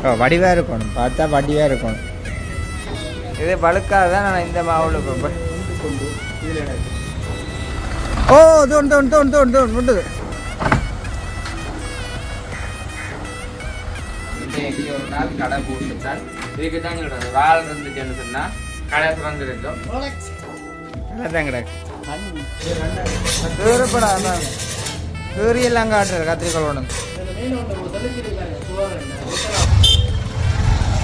ஓ வடிவாக இருக்கணும். பார்த்தா வடிவாக இருக்கணும். இது வழுக்காத தான் நான் இந்த மாவுல போப்பேன் ஓ தோன் தோன் தோன் தோன் தோன் உண்டு ஒரு நாள் கடை இதுக்கு தான் சொல்றது வால் இருந்துச்சுன்னு சொன்னா கடை திறந்துருக்கும். தான் கிடக்கு. வேறுபடா வேறு எல்லாம் காட்டுறது கத்திரிக்கோள் ஒன்று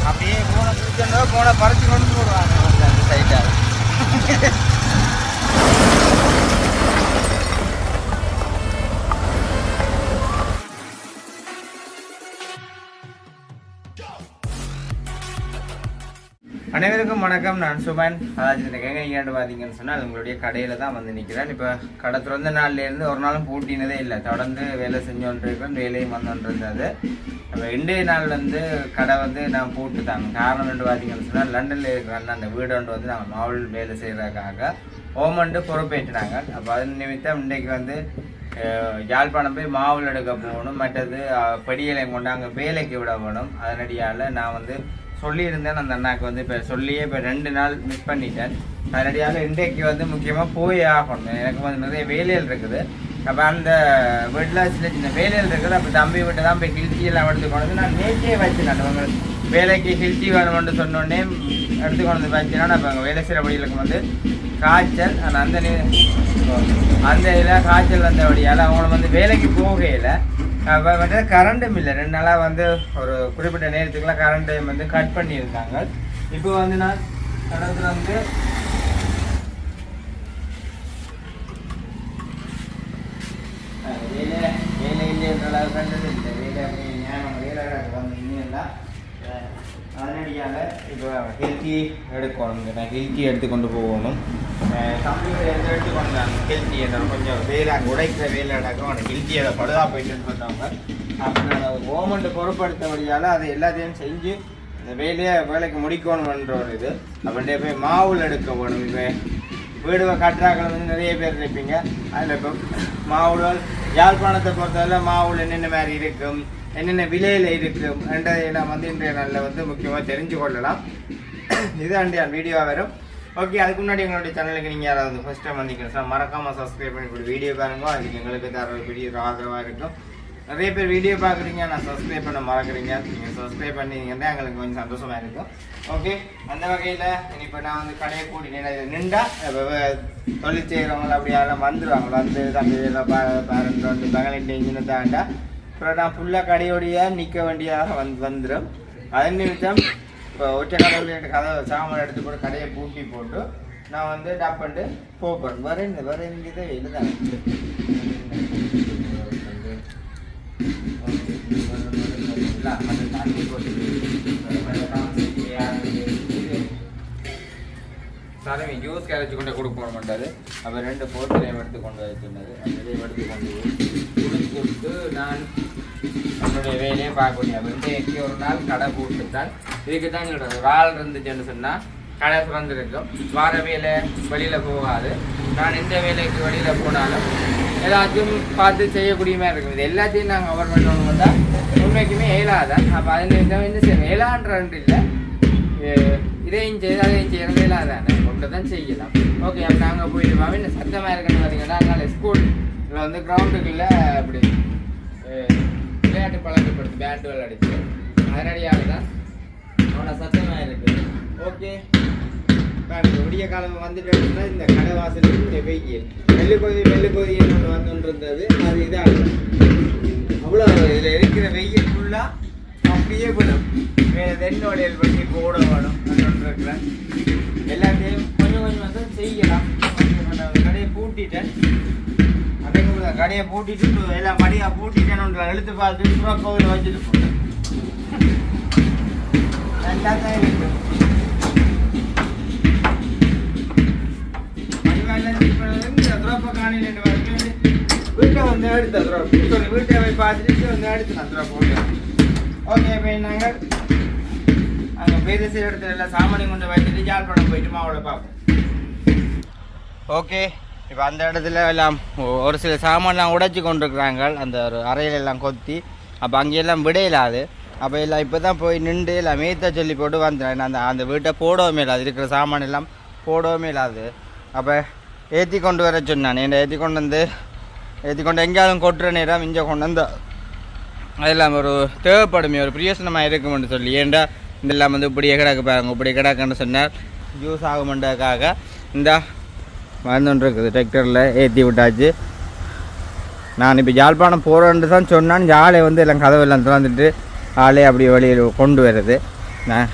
அப்படியே போன பிடிச்சோன்னா போன பறிச்சு கொண்டு போடுவாங்க. அனைவருக்கும் வணக்கம். நான் சுமன். அதாவது இந்த கேங்க இங்கே பார்த்தீங்கன்னு சொன்னால் உங்களுடைய கடையில் தான் வந்து நிற்கிறேன் இப்போ கடை திறந்த நாள்லேருந்து ஒரு நாளும் பூட்டினதே இல்லை. தொடர்ந்து வேலை செஞ்சோன்றிருக்கேன் வேலையும் வந்தோன்றிருந்தது அப்போ இன்றைய நாள் வந்து கடை வந்து நான் பூட்டு தாங்க காரணம் என்று பார்த்தீங்கன்னு சொன்னால் லண்டனில் இருக்கிற அந்த வீடு ஒன்று வந்து நாங்கள் நாவல் வேலை செய்கிறதுக்காக ஓமண்டு பொறுப்பேற்றினாங்க. அப்போ அதன் நிமித்தம் இன்றைக்கு வந்து யாழ்ப்பாணம் போய் மாவுள் எடுக்க போகணும். மற்றது படியலை கொண்டு அங்கே வேலைக்கு விட வேணும் அதனடியால் நான் வந்து சொல்லியிருந்தேன் அந்த அண்ணாக்கு வந்து. இப்போ சொல்லியே இப்போ ரெண்டு நாள் மிஸ் பண்ணிட்டேன். அதனடியாக இன்றைக்கு வந்து முக்கியமாக போய் ஆகணும். எனக்கு வந்து நிறைய வேலைகள் இருக்குது. அப்போ அந்த வீட்டில் சின்ன சின்ன வேலைகள் இருக்குது. அப்போ தம்பி வீட்டை தான் போய் ஹில்த்தி எல்லாம் எடுத்து கொண்டு வந்து நான் நேற்றே வச்சுனேன் அவங்க வேலைக்கு ஹில்த்தி வேணும்னு சொன்னோடனே எடுத்து கொண்டு வந்து வச்சுனா அப்போ அங்கே வேலை செய்கிற வழிகளுக்கு வந்து காய்ச்சல் அந்த அந்த அந்த இதில் காய்ச்சல் வந்தபடியால் அவங்கள வந்து வேலைக்கு போகையில் அப்போ வந்து கரண்ட்டும் இல்லை. ரெண்டு நாளாக வந்து ஒரு குறிப்பிட்ட நேரத்துக்குலாம் கரண்ட் வந்து கட் பண்ணியிருந்தாங்க. இப்போ வந்து நான் கடத்தில் வந்து அதனடியால் இப்போ ஹெல்த்தி எடுக்கணும். நான் ஹெல்த்தி எடுத்து கொண்டு போகணும். கம்ப்யூட்டர் எந்த எடுத்து கொண்டாங்க? ஹெல்த்தி என்ன கொஞ்சம் வேலை உடைக்கிற வேலை நடக்கும் அவனுக்கு ஹெல்த்தி அதை பழுதா போயிட்டுன்னு சொன்னாங்க. அப்புறம் கவர்மெண்ட் பொறுப்படுத்தபடியால் அதை எல்லாத்தையும் செஞ்சு இந்த வேலையை வேலைக்கு முடிக்கணுமன்ற ஒரு இது. அப்படின்ட்டு போய் மாவில் எடுக்க போகணும். இப்போ வீடு கட்டுறாக்கள் வந்து நிறைய பேர் இருப்பீங்க. அதில் இப்போ மாவுள் யாழ்ப்பாணத்தை பொறுத்தவரை மாவுள் என்னென்ன மாதிரி இருக்கும்? என்னென்ன விலையில் இருக்கும் என்றதையெல்லாம் வந்து இன்றைய நாளில் வந்து முக்கியமாக தெரிஞ்சு கொள்ளலாம் இது அண்டைய வீடியோ வரும் ஓகே அதுக்கு முன்னாடி எங்களுடைய சேனலுக்கு நீங்கள் யாராவது ஃபஸ்ட் டைம் வந்தீங்கன்னா சார் மறக்காமல் சப்ஸ்கிரைப் பண்ணி இப்படி வீடியோ பாருங்க அதுக்கு எங்களுக்கு தர வீடியோ ஆதரவாக இருக்கும் நிறைய பேர் வீடியோ பார்க்குறீங்க நான் சப்ஸ்கிரைப் பண்ண மறக்கிறீங்க நீங்கள் சப்ஸ்கிரைப் பண்ணிங்கன்னா எங்களுக்கு கொஞ்சம் சந்தோஷமாக இருக்கும் ஓகே அந்த வகையில் இப்போ நான் வந்து கடையை கூட்டினேன் நின்றா தொழில் செய்கிறவங்க அப்படி யாரெல்லாம் வந்துடுவாங்க வந்து தம்பி பேரண்ட் வந்து பகலின் இன்ஜினை தாண்டா அப்புறம் நான் ஃபுல்லாக கடையோடைய நிற்க வேண்டியதாக வந்து வந்துடும் அதன் நிமித்தம் இப்போ ஒற்றை கடையில் கதை சாமான் எடுத்து போட்டு கடையை பூட்டி போட்டு நான் வந்து டப் பண்ணிட்டு போப்பேன். வர இந்த வர இந்த எழுதான் சாரமி ஜூஸ் கரைச்சி கொண்டு கொடுக்க போட மாட்டாரு. அவர் ரெண்டு போர்த்தலையும் எடுத்து கொண்டு வச்சிருந்தது அந்த இதையும் எடுத்து கொண்டு கொடுத்து நான் நம்மளுடைய வேலையை பார்க்கக்கூடிய முடியும் இன்றைக்கு ஒரு நாள் கடை போட்டுத்தான் இதுக்கு தான் சொல்கிறது வால் இருந்துச்சுன்னு சொன்னால் கடை திறந்துருக்கும். வார வேலை வெளியில் போகாது. நான் எந்த வேலைக்கு வெளியில் போனாலும் எல்லாத்தையும் பார்த்து செய்யக்கூடிய மாதிரி இருக்கும். இது எல்லாத்தையும் நாங்கள் கவர்மெண்ட் ஒன்று வந்தால் உண்மைக்குமே ஏழாதான் அப்போ அதில் என்ன செய்யணும் இயலான்றது இல்லை. இதையும் செய்து அதையும் செய்யறது இல்லாதானே ஒன்று தான் செய்யலாம். ஓகே அப்போ நாங்கள் போயிடுவோம். இன்னும் சத்தமாக இருக்குன்னு பார்த்தீங்கன்னா அதனால் ஸ்கூலில் வந்து கிரவுண்டுக்குள்ளே அப்படி விளையாட்டு பழக்கப்படுத்து பேட் விளையாடிச்சு அதனடியாக தான் அவனை சத்தமாக இருக்குது ஓகே. விடிய காலம் வந்துட்டு இந்த கடை வாசலுக்கு இந்த வெயில். வெள்ளு பகுதி வெள்ளு பகுதி ஒன்று வந்துட்டு இருந்தது அது இதாக அவ்வளோ இதில் இருக்கிற வெயில் ஃபுல்லாக அப்படியே விடும். தென்னோடையல் பண்ணி போட வேணும் அப்படின்னு இருக்கிறேன் எல்லாத்தையும் கொஞ்சம் கொஞ்சம் வந்து செய்யலாம். கடையை பூட்டிட்டேன். கடையை பூட்டிட்டு எல்லாம் கடையாக பூட்டிட்டேன்னு எழுத்து பார்த்து சுரா கோவில் வச்சுட்டு போட்டேன் வந்து வீட்டை வந்து எடுத்து சொல்லி வீட்டை போய் பார்த்துட்டு வந்து எடுத்து நான் ஓகே இப்போ நாங்கள்? அங்கே பெரிய இடத்துல எல்லாம் சாமானி கொண்டு வச்சுட்டு ஜாழ்ப்பாணம் போயிட்டு மாவோட பார்ப்போம். ஓகே. இப்போ அந்த இடத்துல எல்லாம் ஒரு சில சாமான்லாம் உடைச்சி கொண்டிருக்கிறாங்க. அந்த ஒரு அறையில எல்லாம் கொத்தி அப்போ அங்கெல்லாம் விடையிலாது அப்போ எல்லாம் இப்போ தான் போய் நின்று எல்லாம் மேய்த்த சொல்லி போட்டு வந்தேன் அந்த அந்த வீட்டை போடவுமே இல்லாது இருக்கிற சாமான் எல்லாம் போடவுமே இல்லாது. அப்போ ஏற்றி கொண்டு வர சொன்னான். என்னை ஏற்றி கொண்டு வந்து ஏற்றி கொண்டு எங்கேயாலும் கொட்டுற நேரம் இங்கே கொண்டு வந்து. அதெல்லாம் ஒரு தேவைப்படுமே ஒரு பிரியோசனமாக இருக்கும்னு சொல்லி. ஏன்டா இதெல்லாம் வந்து இப்படியே கிடக்கு பாருங்க இப்படி கிடக்குன்னு சொன்னார். யூஸ் ஆகுமென்றதுக்காக. இந்த வந்துட்டுருக்குது டிராக்டரில் ஏற்றி விட்டாச்சு. நான் இப்போ யாழ்ப்பாணம் போகிறேன்னு தான் சொன்னான். ஆளை வந்து எல்லாம் கதவெல்லாம் திறந்துட்டு ஆளே அப்படி வெளியில் கொண்டு வருது. நான்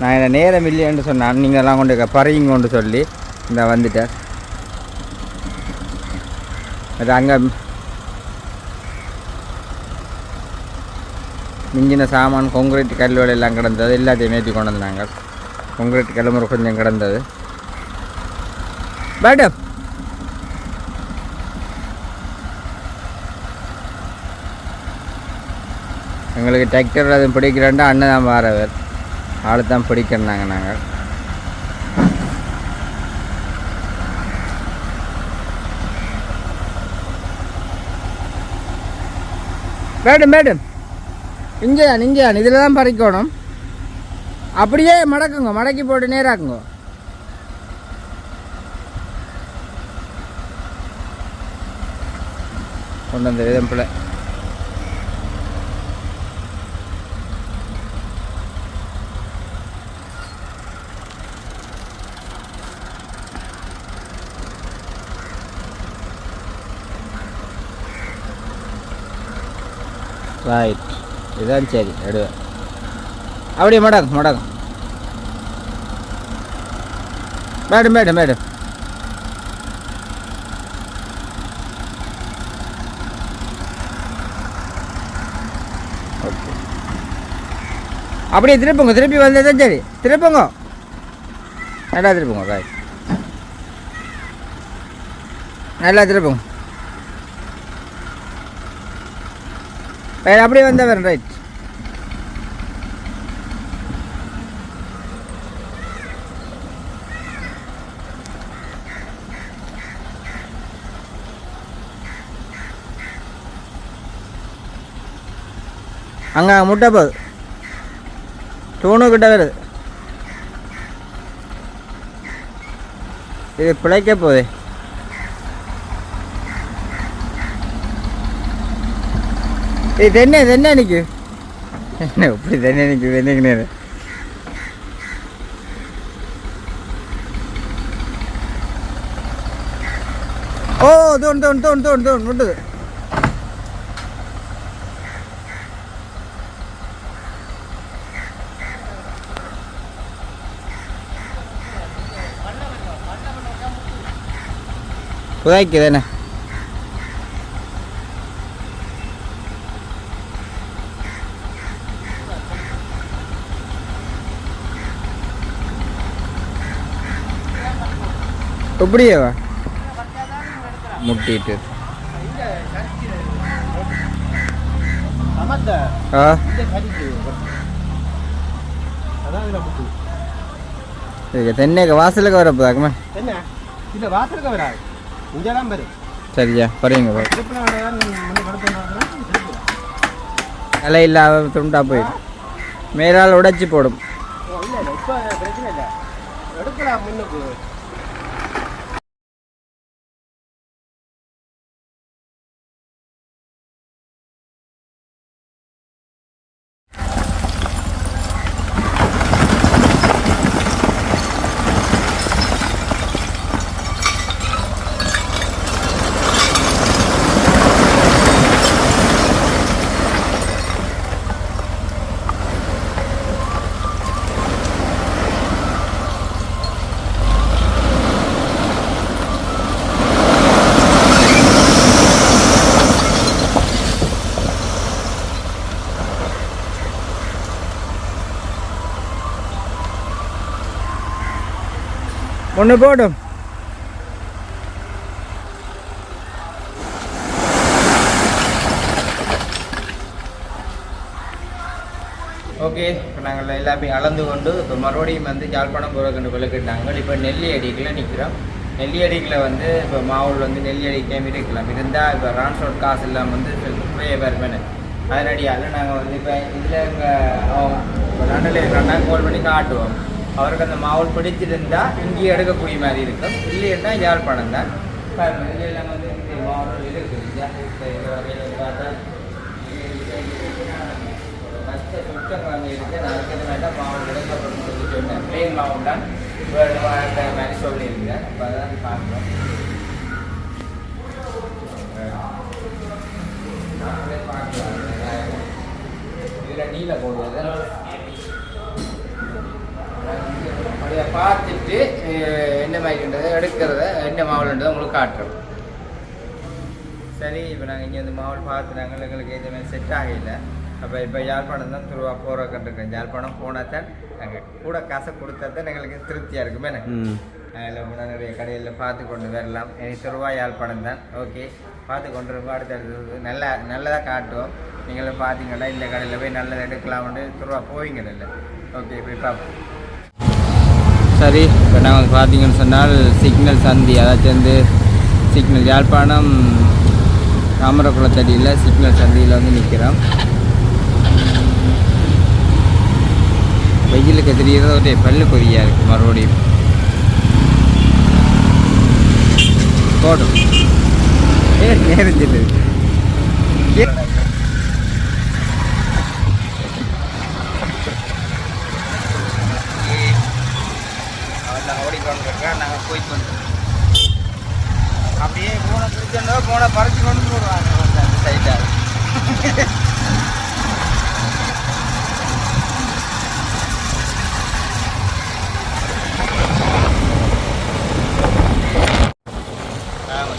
நான் என்ன நேரம் இல்லைன்னு சொன்னான். நீங்கள் எல்லாம் கொண்டு பறையுங்க கொண்டு சொல்லி இந்த வந்துட்டேன் அது அங்கே மிஞ்சின சாமான் கொங்கிரீட் கல்லோடு எல்லாம் கிடந்தது. எல்லாத்தையும் ஏற்றி கொண்டு வந்தாங்க. கொங்கிரீட் கல்லுமுறை கொஞ்சம் கிடந்தது. மேடம் எங்களுக்கு டிராக்டர் அது பிடிக்கிறேன்டா அண்ணன் தான் வாரவர். ஆள் தான் பிடிக்கிறாங்க நாங்கள். Madam madam. இங்கே இங்கே இதில் தான் பறிக்கணும். அப்படியே மடக்குங்க மடக்கி போட்டு நேராக்குங்க. கொண்டு வந்த விதம்பில் ரைட் இதுதான் சரி எடுவேன் அப்படியே மடங்கு மடங்கு மேடம் மேடம் மேடம் ஓகே அப்படியே திருப்புங்க திருப்பி வந்ததும் சரி. திருப்புங்க. நல்லா திருப்புங்க ரைட் நல்லா திருப்புங்க. அப்படியே வந்தால் வரேன் ரைட் அங்கே முட்டை போகுது தூணு கிட்ட வருது இது பிழைக்க போகுது இது தென்னை தென்னை நிற்கு என்ன இப்படி தென்னை நிற்கு தென்னைக்கு நேரு ஓ தோணு தோணு தோணு தோணு தோணு விட்டுது புதாய்க்கு தானே எப்படியேவா முட்டிட்டு. ஆ? தென்னைக்கு வாசலுக்கு வரப்போதாக்குமே என்ன? இல்ல வாசலுக்கு வராது. இங்கே தான் சரியா பாரு முன்னே படுத்து இலை இல்லாத துண்டா போயிடும் மேலால் உடைச்சி போடும். இல்லை இல்லை இப்போ பிரச்சனை இல்லை. எடுக்கலாம் முன்னுக்கு. ஒன்று போடும் ஓகே இப்போ நாங்கள் எல்லாமே அளந்து கொண்டு இப்போ மறுபடியும் வந்து யாழ்ப்பாணம் போகிறதுக்கு விளக்கிட்டாங்க. இப்போ நெல்லி அடிக்கில் நிற்கிறோம் நெல்லி அடிக்கில் வந்து இப்போ மாவுள் வந்து நெல்லி அடிக்காம இருக்கலாம். இருந்தால் இப்போ ரான்ஸ்போர்ட் காசு இல்லாமல் வந்து குறைய பேருமே அதனடியால் நாங்கள் வந்து இப்போ இதில் எங்கள் லண்டனில் இருக்கிறாங்க கால் பண்ணி காட்டுவோம். அவருக்கு அந்த மாவட்டம் பிடிச்சிருந்தா இங்கேயே எடுக்கக்கூடிய மாதிரி இருக்கும். இல்லைன்னா யாழ்ப்பாணம் தான் எல்லாம் வந்து இந்த இந்த வகையில் பார்த்தா நான் மாதிரி சொல்லியிருந்தேன் அதான் இதில் நீல போடுவது அப்படியே பார்த்துட்டு என்ன மாதிரின்றதை எடுக்கிறத என்ன மாவுலன்றதை உங்களுக்கு காட்டுறோம். சரி இப்போ நாங்கள் இங்கே வந்து மாவல் பார்த்து நாங்கள் எங்களுக்கு எதுவுமே செட் ஆகல. அப்போ இப்போ யாழ்ப்பாணம் தான் திருவா போகிற கண்டிருக்கோம் யாழ்ப்பாணம் போனால் தான் நாங்கள் கூட காசை கொடுத்தா தான் எங்களுக்கு திருப்தியாக இருக்குமே. அதில் நிறைய கடையில் பார்த்து கொண்டு வரலாம். எனக்கு திருவா யாழ்ப்பாணம் தான். ஓகே. பார்த்து கொண்டு ரொம்ப அடுத்தடுத்து நல்லா நல்லதாக காட்டுவோம். நீங்களும் பார்த்தீங்கன்னா இந்த கடையில் போய் நல்லதை எடுக்கலாம்னு திருவா போவீங்க இல்லை. ஓகே போய் பார்ப்போம். சரி இப்போ நாங்கள் பார்த்தீங்கன்னு சொன்னால் சிக்னல் சந்தி அதாச்சும் வந்து சிக்னல் யாழ்ப்பாணம் தாமரக்குளத்தடியில் சிக்னல் சந்தியில் வந்து நிற்கிறோம் வெயிலுக்கு தெரியுறது ஒரு பல்லு கொதியாக இருக்குது மறுபடியும். போடும் ஏ நேரிஞ்சிட்டு அவன் போயிட்டு நாங்கள் அப்படியே போனை பிடிச்சோன்னா போனை பறிச்சு கொண்டு போடுவாங்க வந்து அந்த சைட்டாக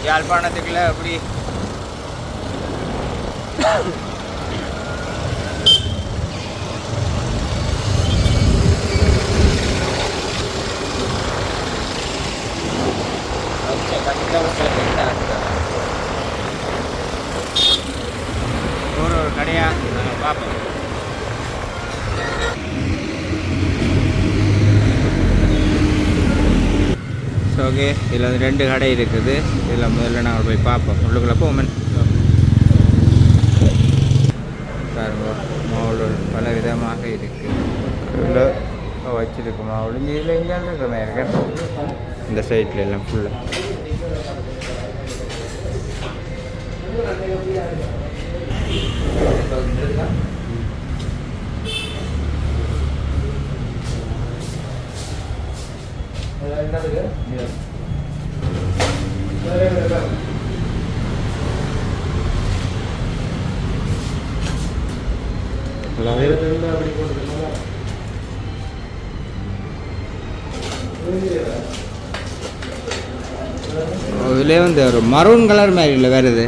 யாழ்ப்பாணத்துக்குள்ள அப்படி ஓகே கண்டிப்பாக ஒரு ஒரு கடையாக நாங்கள் பார்ப்போம் ஸோ ஓகே இதில் வந்து ரெண்டு கடை இருக்குது. இதில் முதல்ல நாங்கள் போய் பார்ப்போம். உள்ளுக்குள்ளே போமென் பாருங்க மாவுள் பல விதமாக இருக்குது வச்சிருக்கு மாவுள் இதில் எங்கே இருக்கிற மாதிரி இந்த சைட்டில் எல்லாம் ஃபுல்லாக இதுலேயே வந்து ஒரு மரூன் கலர் மாதிரி இல்லை வேறு இது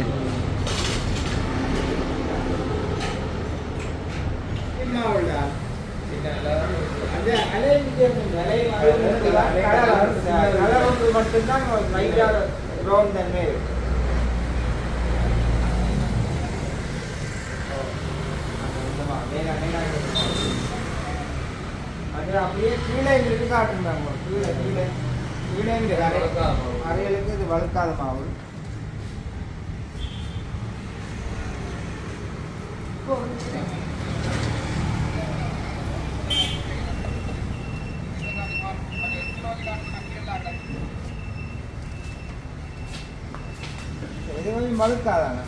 மட்டும்தான் அது அப்படியே கீழே இருக்கு காட்டுறாங்க கீழே கீழே கீழே இருக்கு அறைகளுக்கு இது மாவு. கொஞ்சம் வழுக்காதாங்க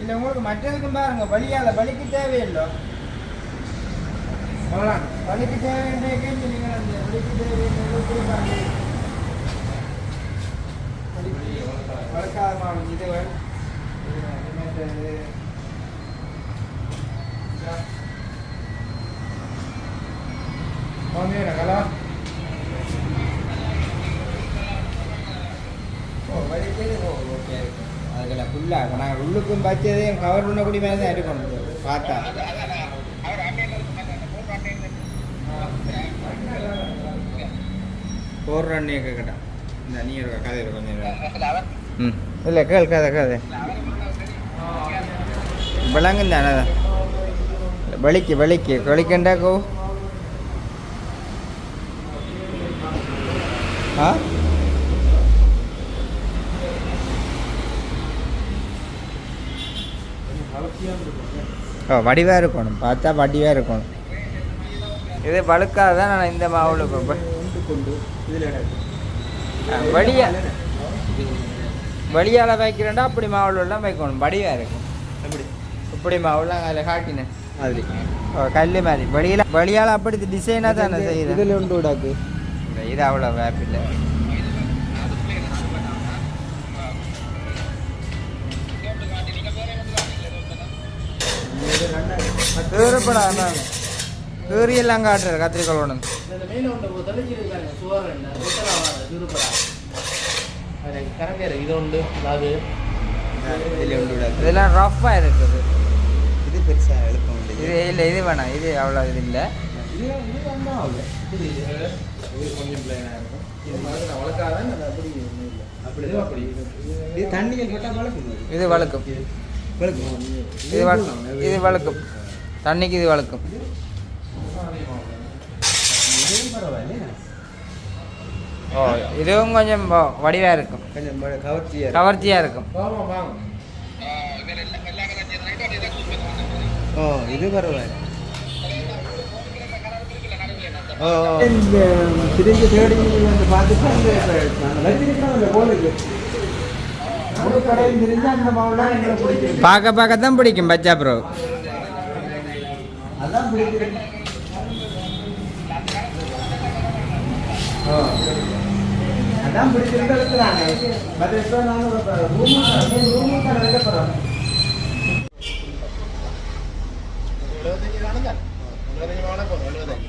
இல்லை உங்களுக்கு மற்றதுக்கும் பாருங்க வலியால வலிக்கு தேவையில்லை. வலிக்கு தேவையில்லை கேள்வி நீங்கள் அந்த வலிக்கு தேவையில்லை வளர்க்காத மாவட்டம் இது வேணும். இது என்னது? ஓ வலிக்குது ஓ ஓகே அதுக்கெல்லாம் ஃபுல்லாக நாங்கள் உள்ளுக்கும் பச்சதையும் கவர் பண்ணக்கூடிய மேலே தான் எடுக்கணும் பார்த்தா. போடுற அண்ணியை கேட்கட்டா இந்த அண்ணி இருக்க கதை கொஞ்சம் ம். இல்லை கேள் கதை கதை. விளங்கும் தானே வலிக்கு வலிக்கு. வலிக்கண்டாக்கோ ஆ ஓ வடிவாக இருக்கணும். பார்த்தா வடிவாக இருக்கணும். இது வழுக்காத தான் நான் இந்த மாவில் வழியா வழியால் வைக்கிறேன்டா அப்படி மாவுல எல்லாம் வைக்கணும். வடிவாக இருக்கும் எப்படி இப்படி மாவுலாம் அதில் காட்டினேன். மாதிரி. ஓ கல் மாதிரி. வழியில் வழியால் அப்படி டிசைனாக தானே செய்யுது? இதில் உண்டு விடாக்கு இந்த இது அவ்வளோ வேப்பில்லை. உண்டு அது இதில் உண்டு விடாது. இதெல்லாம் ரஃப்பாக இருக்குது. இது பெருசாக எழுப்ப இது இல்லை இது வேணாம் இது அவ்வளோ இது இல்லை. இது ஆகல இது நான் வளர்க்கும். இது வளர்க்கும். தண்ணிக்கு இது வழுக்கும். இதுவும் பரவாயில்லையா ஓ இதுவும் கொஞ்சம் வடிவாக இருக்கும். கொஞ்சம் கவர்ச்சியாக கவர்ச்சியாக இருக்கும். ஓ இது பரவாயில்ல. ஓ தேடி வந்து பார்த்துட்டு அந்த அந்த கோலுக்கு பார்க்க பார்க்க தான் பிடிக்கும் பச்சா ப்ரோ. அதான் பிடிக்கிறது ஓ அதான் பிடிச்சிருந்து எடுக்கிறாங்க பட் இப்போ நாங்கள் ரூமு ரூமு கடை வைக்க போகிறோம் எழுபத்தஞ்சு தானுங்க எழுபத்தஞ்சு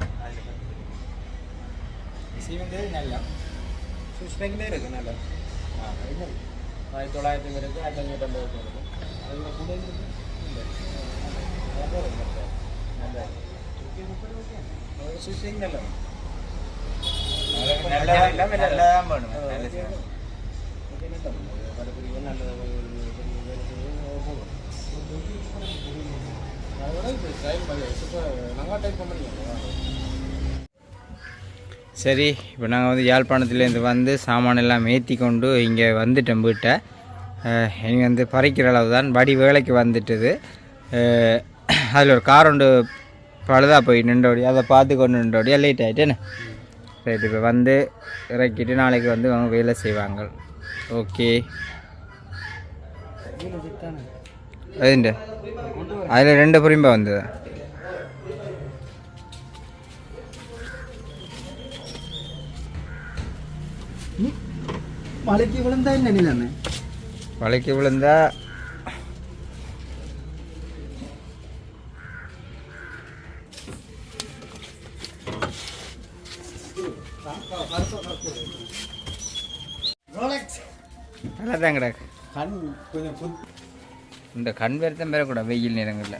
எத்தனை முப்பது வேணாம் வேணாம் அது நக்கல் ரெண்டு போடும் சரி ஃபிஃப்டி பர்சன்ட் ம் சீமெண்ட் நல்லா சுஷ்ணைக்குமே இருக்கு நல்லா ஆ என்ன ஆயிரத்தி சரி இப்போ நாங்கள் வந்து யாழ்ப்பாணத்துலேருந்து வந்து சாமான் எல்லாம் ஏற்றி கொண்டு இங்கே வந்துட்டோம் வீட்டை. இங்கே வந்து பறிக்கிற அளவு தான் வடி வேலைக்கு வந்துட்டுது. அதில் ஒரு கார் ஒன்று பழுதாக போய் நின்றோடி அதை பார்த்து கொண்டு நின்றோடி லேட் ஆகிட்டேன்னு ரைட் இப்போ வந்து இறக்கிட்டு நாளைக்கு வந்து அவங்க வேலை செய்வாங்க. ஓகே. அதுண்டு அதில் ரெண்டு புரிம்பா வந்தது? மலைக்கு விழுந்தா என்ன நிலைமை? வலைக்கு விழுந்தா நல்லா தான் கிடக்கு. கண் கொஞ்சம் இந்த கண் வருத்தம் பெறக்கூடாது வெயில் நேரங்களில்.